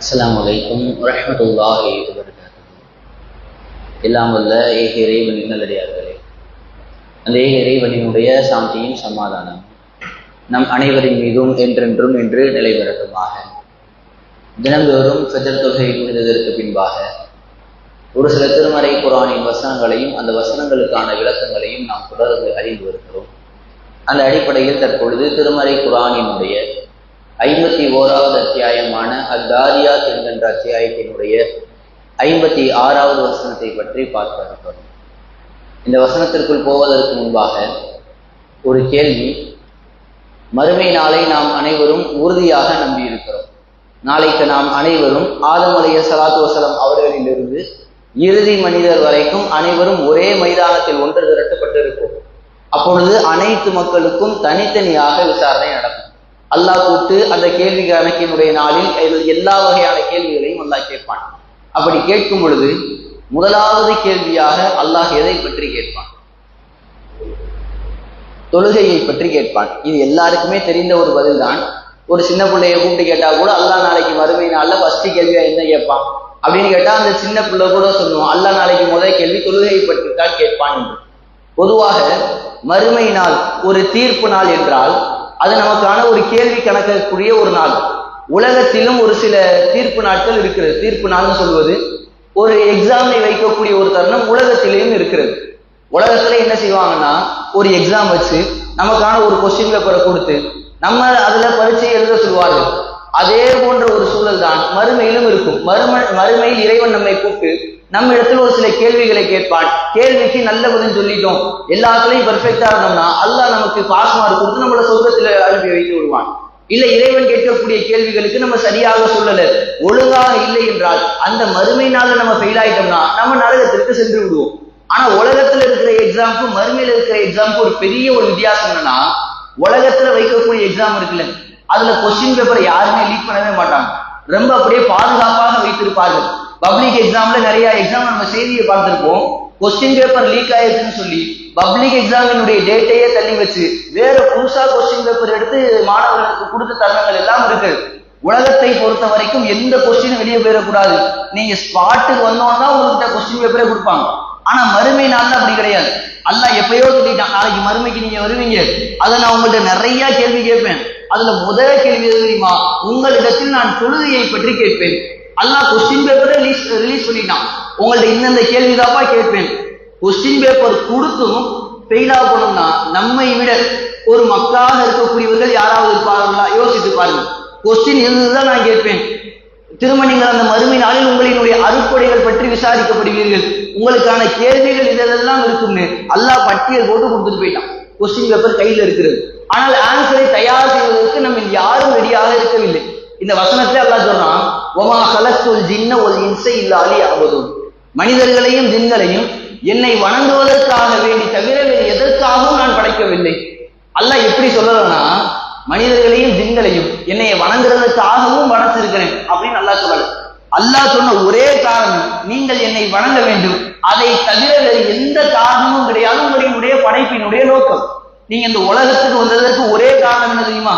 அஸ்லாம் வலைக்கும் வரஹ்மத்துல்லாஹி வபரகாத்துஹு. எல்லாம் வல்ல ஏக இறைவனின் நல்லடியார்களே. அந்த ஏக இறைவனினுடைய சாந்தியும் சமாதானம் நம் அனைவரின் மீதும் என்றென்றும் என்று நிலை பெறட்டுமாக தினந்தோறும் ஃபஜர் தொகை முடிந்ததற்கு பின்பாக ஒரு சில திருமறை குரானின் வசனங்களையும் அந்த வசனங்களுக்கான விளக்கங்களையும் நாம் தொடர்ந்து அறிந்து வருகிறோம். அந்த அடிப்படையில் தற்பொழுது திருமறை குரானினுடைய ஐம்பத்தி ஓராவது அத்தியாயமான அத்தாரியாத் என்கின்ற அத்தியாயத்தினுடைய ஐம்பத்தி ஆறாவது வசனத்தை பற்றி பார்க்க இருக்கிறோம் இந்த வசனத்திற்குள் போவதற்கு முன்பாக ஒரு கேள்வி. மறுமை நாளை நாம் அனைவரும் உறுதியாக நம்பியிருக்கிறோம். நாளைக்கு நாம் அனைவரும் ஆதமலைய சலாத்து வசலம் அவர்களிலிருந்து இறுதி மனிதர் வரைக்கும் அனைவரும் ஒரே மைதானத்தில் ஒன்று திரட்டப்பட்டிருக்கும் அப்பொழுது அனைத்து மக்களுக்கும் தனித்தனியாக விசாரணை நடக்கும். அல்லாஹ் கூட்டு அந்த கேள்வி கணக்கினுடைய நாளில் எல்லா வகையான கேள்விகளையும் அல்லாஹ் கேட்பான். அப்படி கேட்கும் பொழுது முதலாவது கேள்வியாக அல்லாஹ் எதை பற்றி கேட்பான்? தொழுகையை பற்றி கேட்பான். இது எல்லாருக்குமே தெரிந்த ஒரு பதில் தான் ஒரு சின்ன பிள்ளைய கூப்பிட்டு கேட்டா கூட அல்லா நாளைக்கு மறுமை நாள்ல ஃபர்ஸ்ட் கேள்வியா என்ன கேட்பான்? அப்படின்னு கேட்டா அந்த சின்ன பிள்ளை கூட சொல்லுவோம் அல்லா நாளைக்கு முதல் கேள்வி தொழுகையை பற்றி தான் கேட்பான். என்று பொதுவாக மறுமை நாள் ஒரு தீர்ப்பு நாள் என்றால் அது நமக்கான ஒரு கேள்வி கணக்கக்கூடிய ஒரு நாள். உலகத்திலும் ஒரு சில தீர்ப்பு நாட்கள் இருக்கிறது. தீர்ப்பு நாள்னு சொல்வது ஒரு எக்ஸாமை வைக்கக்கூடிய ஒரு தருணம் உலகத்திலேயும் இருக்கிறது. உலகத்துல என்ன செய்வாங்கன்னா ஒரு எக்ஸாம் வச்சு நமக்கான ஒரு கொஸ்டின் பேப்பரை கொடுத்து நம்ம அதுல பரீட்சை மறுமையிலும் இருக்கும். மறும மறுமையில் இறைவன் நம்மை கூப்பிட்டு நம்ம இடத்துல ஒரு சில கேள்விகளை கேட்பான். கேள்விக்கு நல்ல பதில் சொல்லிட்டோம். எல்லாத்துலயும் பர்ஃபெக்டா இருந்தோம்னா அல்லாஹ் நமக்கு பாஸ் மார்க் கொடுத்து நம்மள சொர்க்கத்துல அனுப்பி வைத்து விடுவான். இல்ல இறைவன் கேட்கக்கூடிய கேள்விகளுக்கு நம்ம சரியாக சொல்லல. ஒழுங்காக இல்லை என்றால் அந்த மறுமை நாள்ல நம்ம ஃபெயில் ஆயிட்டோம்னா நம்ம நரகத்திற்கு சென்று விடுவோம். ஆனா உலகத்துல இருக்கிற எக்ஸாம்க்கு மறுமையில இருக்கிற எக்ஸாம்க்கு ஒரு பெரிய ஒரு வித்தியாசம் என்னன்னா உலகத்துல வைக்கக்கூடிய எக்ஸாம் இருக்குல்ல அதுல கொஸ்டின் பேப்பரை யாருமே லீக் பண்ணவே மாட்டாங்க. ரொம்ப அப்படியே பாதுகாப்பாக வைத்திருப்பார்கள். பப்ளிக் எக்ஸாம்ல நிறைய எக்ஸாம் நம்ம செய்தியை பார்த்திருப்போம். கொஸ்டின் பேப்பர் லீக் ஆயிருக்குன்னு சொல்லி பப்ளிக் எக்ஸாமினுடைய டேட்டையே தள்ளி வச்சு வேற புதுசா கொஸ்டின் பேப்பர் எடுத்து மாணவர்களுக்கு கொடுத்த தருணங்கள் எல்லாம் இருக்கு. உலகத்தை பொறுத்த வரைக்கும் எந்த கொஸ்டினும் வெளியே போயிடக்கூடாது. நீங்க ஸ்பாட்டுக்கு வந்தோம்னா உங்ககிட்ட கொஸ்டின் பேப்பரே கொடுப்பாங்க. ஆனா மறுமை நாள் அப்படி கிடையாது. அல்ல எப்பயோ சொல்லிட்டான் நாளைக்கு மறுமைக்கு நீங்க வருவீங்க. அதை நான் உங்கள்கிட்ட நிறைய கேள்வி கேட்பேன். அதுல முதல் கேள்வி தெரியுமா? உங்களிடத்தில் நான் தொழுகையை பற்றி கேட்பேன். அல்லாஹ் கொஸ்டின் பேப்பரை ரிலீஸ் ரிலீஸ் பண்ணிட்டான். உங்கள்ட்ட இந்தந்த கேள்விதாப்பா கேட்பேன். கொஸ்டின் பேப்பர் கொடுத்தும் ஃபெயில் ஆகணும்னா நம்மை விட ஒரு மக்களாக இருக்கக்கூடியவர்கள் யாராவது இருப்பார்களா? யோசித்து பாருங்க. கொஸ்டின் இருந்துதான் நான் கேட்பேன். திரும்ப நீங்கள் அந்த மறுமை நாளில் உங்களினுடைய அறுப்படைகள் பற்றி விசாரிக்கப்படுவீர்கள். உங்களுக்கான கேள்விகள் இதெல்லாம் இருக்கும்னு அல்லாஹ் பட்டியல் போட்டு கொடுத்துட்டு போயிட்டான். கொஸ்டின் பேப்பர் கையில் இருக்கிறது. ஆனால் ஆன்சரை தயார் செய்வதற்கு நம்ம யாரும் ரெடியாக இருக்கவில்லை. இந்த வசனத்துல அல்லாஹ் சொல்றான் ஒமா கலத்துல் ஜின்ன ஒரு இன்சை இல்லாலி ஆவதும் மனிதர்களையும் ஜின்களையும் என்னை வணங்குவதற்காக வேண்டி தவிர வேறு எதற்காகவும் நான் படைக்கவில்லை. அல்லாஹ் எப்படி சொல்லலன்னா மனிதர்களையும் ஜின்களையும் என்னை வணங்குறதுக்காகவும் படைச்சிருக்கிறேன் அப்படின்னு நல்லா சொல்லல. அல்லாஹ் சொன்ன ஒரே காரணம் நீங்கள் என்னை வணங்க வேண்டும். அதை தவிர வேறு எந்த காரணமும் கிடையாது. உங்களுடைய படைப்பினுடைய நோக்கம். நீங்க இந்த உலகத்துக்கு வந்ததற்கு ஒரே காரணம் என்ன தெரியுமா?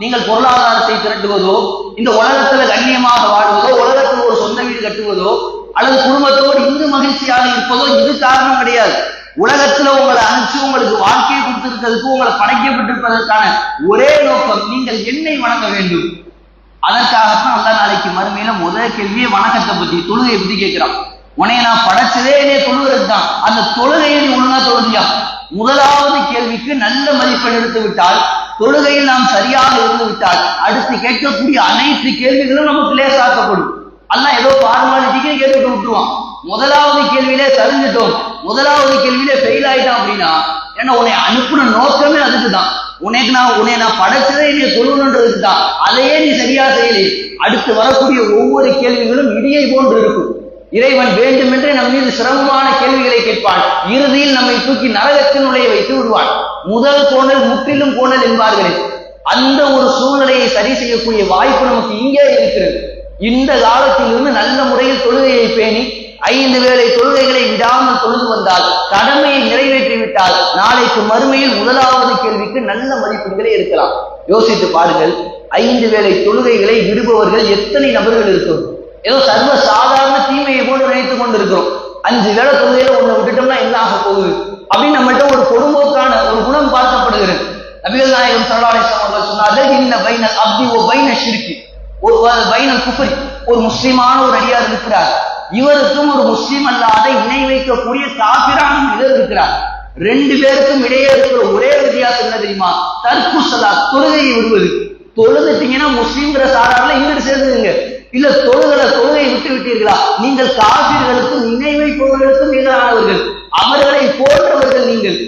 நீங்கள் பொருளாதாரத்தை திரட்டுவதோ இந்த உலகத்துல கண்ணியமாக வாழ்வதோ உலகத்தில் ஒரு சொந்த வீடு கட்டுவதோ அல்லது குடும்பத்தோடு இந்து மகிழ்ச்சியாக இருப்பதோ இது காரணம் கிடையாது. உலகத்துல உங்களை அனுப்பிச்சு உங்களுக்கு வாழ்க்கையை கொடுத்திருக்கிறதுக்கு உங்களை படைக்கப்பட்டிருப்பதற்கான ஒரே நோக்கம் நீங்கள் என்னை வணங்க வேண்டும். அதற்காகத்தான் அந்த நாளைக்கு மறுமையில முதல் கேள்வியே வணக்கத்தை பத்தி தொழுகை எப்படி கேட்கிறான். உனைய நான் படைச்சதே என்னைய தொழுகிறது தான் அந்த தொழுகையை நீ ஒழுங்கா தொழுதியா? முதலாவது கேள்விக்கு நல்ல மதிப்பெண் எடுத்து விட்டால் தொழுகையில் நாம் சரியாக இருந்து விட்டால் அடுத்து கேட்கக்கூடிய அனைத்து கேள்விகளும் நமக்கு லேசாக்கப்படும். அல்ல ஏதோ பார்மாலிட்டிக்கு கேட்டுட்டு விட்டுருவான். முதலாவது கேள்வியிலே சரிஞ்சிட்டோம். முதலாவது கேள்வியிலே ஃபெயில் ஆயிட்டான் அப்படின்னா ஏன்னா உன்னை அனுப்புன நோக்கமே அதுக்கு தான் உனக்கு நான் உன்னை நான் படைச்சதே நீ சொல்லணுன்றதுக்கு தான் அதையே நீ சரியா செய்யலே. அடுத்து வரக்கூடிய ஒவ்வொரு கேள்விகளும் இடியை போன்று இருக்கும். இறைவன் வேண்டுமென்றே நம் மீது சிரமமான கேள்விகளை கேட்பான். இறுதியில் நம்மை தூக்கி நரகத்தின் வைத்து விடுவான். முதல் கோணல் முற்றிலும் கோணல் என்பார்களே. அந்த ஒரு சூழ்நிலையை சரி செய்யக்கூடிய வாய்ப்பு நமக்கு இங்கே இருக்கிறது. இந்த காலத்திலிருந்து நல்ல முறையில் தொழுகையை பேணி ஐந்து வேளை தொழுகைகளை விடாமல் தொழுது வந்தால் கடமையை நிறைவேற்றி விட்டால் நாளைக்கு மறுமையில் முதலாவது கேள்விக்கு நல்ல மதிப்பெண்களே இருக்கலாம். யோசித்து பாருங்கள் ஐந்து வேளை தொழுகைகளை விடுபவர்கள் எத்தனை நபர்கள் இருக்கும் ஏதோ சர்வ சாதாரண தீமையை போன்று நினைத்துக் கொண்டிருக்கிறோம். அஞ்சு வேளை தொழுகையில ஒண்ணு விட்டுட்டோம்னா என்ன ஆக போகுது? அப்படின்னு நம்மள்ட்ட ஒரு கொடும்போக்கான ஒரு குணம் பார்க்கப்படுகிறது. நபிகள் நாயகம் சல்லாஹம் அவர்கள் சொன்னார்கள் இன்ன பைனல் அப்தி ஓ பைன ஷிர்கி. ஒரு பைனல் குஃபரி. ஒரு முஸ்லீமான ஒரு அடியார் இருக்கிறார். இவருக்கும் ஒரு முஸ்லீம் அல்லாத இணை வைக்கக்கூடிய காபிரான மனிதர் இருக்கிறார். ரெண்டு பேருக்கும் இடையே இருக்கிற ஒரே வித்தியாசம் என்ன தெரியுமா? தர்க்கு தொழுகை தொழுகையை விடுவது. தொழுதுட்டீங்கன்னா முஸ்லீம்ங்கிற சாராரில் இங்கிட்டு சேர்ந்துங்க இல்ல தொழுகளை தொழுகை விட்டு விட்டீர்களா? நீங்கள் காவிர்களுக்கும் நினைவை போவர்களுக்கும் எதிரானவர்கள் அவர்களை போன்றவர்கள் நீங்கள்.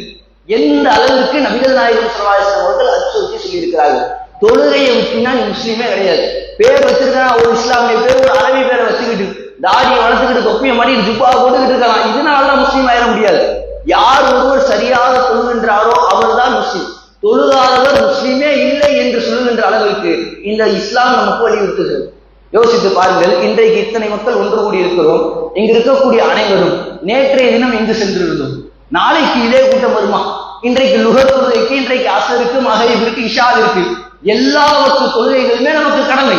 எந்த அளவிற்கு நபிகள் நாயகம் சல்லாஹம் அவர்கள் அச்சுறுத்தி சொல்லியிருக்கிறார்கள்? தொழுகையை விட்டுனா நீ முஸ்லீமே கிடையாது. பேர் வச்சிருக்கான் ஒரு இஸ்லாமிய பேர் ஒரு அரபி பேரை வச்சுக்கிட்டு தாடியை வளர்த்துக்கிட்டு தொப்பிய மாதிரி ஜுப்பா போட்டுக்கிட்டு இருக்கலாம். இதனாலதான் முஸ்லீம் ஆயிட முடியாது. யார் ஒருவர் சரியாக தொழுகின்றாரோ அவர்தான் முஸ்லீம். தொழுகாதவர் முஸ்லீமே இல்லை என்று சொல்லுகின்ற அளவிற்கு இந்த இஸ்லாம் நமக்கு வலியுறுத்துகிறது. யோசித்து பாருங்கள் இன்றைக்கு இத்தனை மக்கள் ஒன்று கூடி இருக்கிறோம். இங்கு இருக்கக்கூடிய அனைவரும் நேற்றைய தினம் இங்கு சென்றிருந்தோம். நாளைக்கு இதே கூட்டம் வருமா? இன்றைக்கு லுகர் தொழுகைக்கு இன்றைக்கு அசருக்கு மகரிபிற்கு இஷாவிற்கு எல்லாவற்று தொழுகைகளுமே நமக்கு கடமை.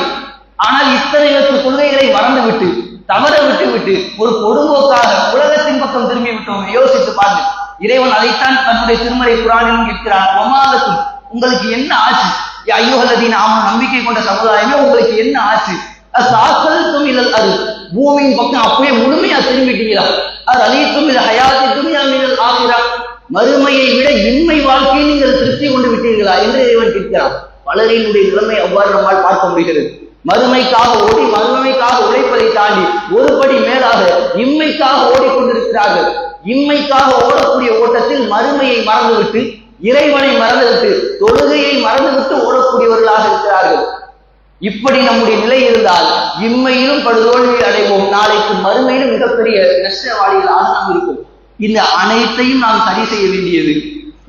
ஆனால் இத்தனை கொள்கைகளை மறந்து விட்டு தவற விட்டு விட்டு ஒரு பொடும்போக்காக உலகத்தின் பக்கம் திரும்பி விட்டோம். யோசித்து பாருங்கள். இறைவன் அதைத்தான் தன்னுடைய திருமலை குரானிலும் கேட்கிறான் ஒமாதக்கும் உங்களுக்கு என்ன ஆச்சு? ஐயோகலதீன் ஆமாம் நம்பிக்கை கொண்ட சமுதாயமே உங்களுக்கு என்ன ஆச்சு? சாக்கல் துமிழல் அது பூமியின் பக்கம் அப்படியே முழுமையா திரும்பிட்டீங்களா? அது அனைத்தும் இது ஹயாத்தி துணியா மீனல் ஆகிறா மறுமையை விட இன்மை வாழ்க்கையை நீங்கள் திருப்தி கொண்டு விட்டீர்களா என்று இறைவன் கேட்கிறான். பலரினுடைய நிலைமை அவ்வாறு நம்மால் பார்க்க முடிகிறது. மறுமைக்காக ஓடி மறுமைக்காக உழைப்பதை தாண்டி ஒரு படி மேலாக இம்மைக்காக ஓடிக்கொண்டிருக்கிறார்கள். இம்மைக்காக ஓடக்கூடிய ஓட்டத்தில் மறுமையை மறந்துவிட்டு இறைவனை மறந்துவிட்டு தொழுகையை மறந்துவிட்டு இப்படி நம்முடைய நிலை இருந்தால் இம்மையிலும் படுதோல்வி அடைவோம். நாளைக்கு மறுமையிலும் மிகப்பெரிய நஷ்டவாளிகளாக நாம் இருப்போம் இந்த அனைத்தையும் நாம் சரி செய்ய வேண்டியது.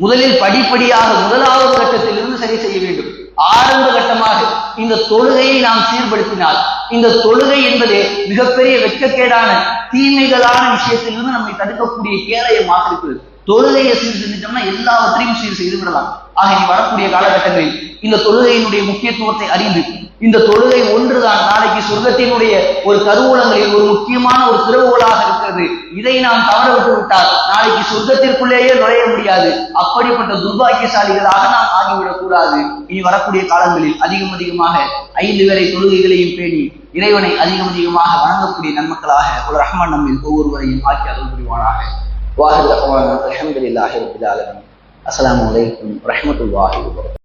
முதலில் படிப்படியாக முதலாவது கட்டத்திலிருந்து சரி செய்ய வேண்டும். ஆரம்ப கட்டமாக இந்த தொழுகையை நாம் சீர்படுத்தினால் இந்த தொழுகை என்பது மிகப்பெரிய வெட்கக்கேடான தீமைகளான விஷயத்திலிருந்து நம்மை தடுக்கக்கூடிய கேளையை இருக்கிறது தொழுகையை சீர் செஞ்சிட்டோம்னா எல்லாவற்றையும் சீர் செய்து விடலாம். ஆக இனி வரக்கூடிய காலகட்டங்களில் இந்த தொழுகையினுடைய முக்கியத்துவத்தை அறிந்து இந்த தொழுகை ஒன்றுதான். நாளைக்கு சொர்க்கத்தினுடைய ஒரு கருவூலங்களில் ஒரு முக்கியமான ஒரு திறவுகோலாக இருக்கிறது. இதை நாம் தவற விட்டு விட்டால் நாளைக்கு சொர்க்கத்திற்குள்ளேயே நுழைய முடியாது. அப்படிப்பட்ட துர்பாகியசாலிகளாக நாம் ஆகிவிடக் கூடாது இனி வரக்கூடிய காலங்களில் அதிகம் அதிகமாக ஐந்து வேலை தொழுகைகளையும் பேணி இறைவனை அதிகம் அதிகமாக வழங்கக்கூடிய நன்மக்களாக ஒரு ரஹ்மான் நம்மில் ஒவ்வொருவரையும் ஆக்கி அருள் புரிவானாக. வாஹிர் அலமதுல்லாஹி ரபில் ஆலமின்.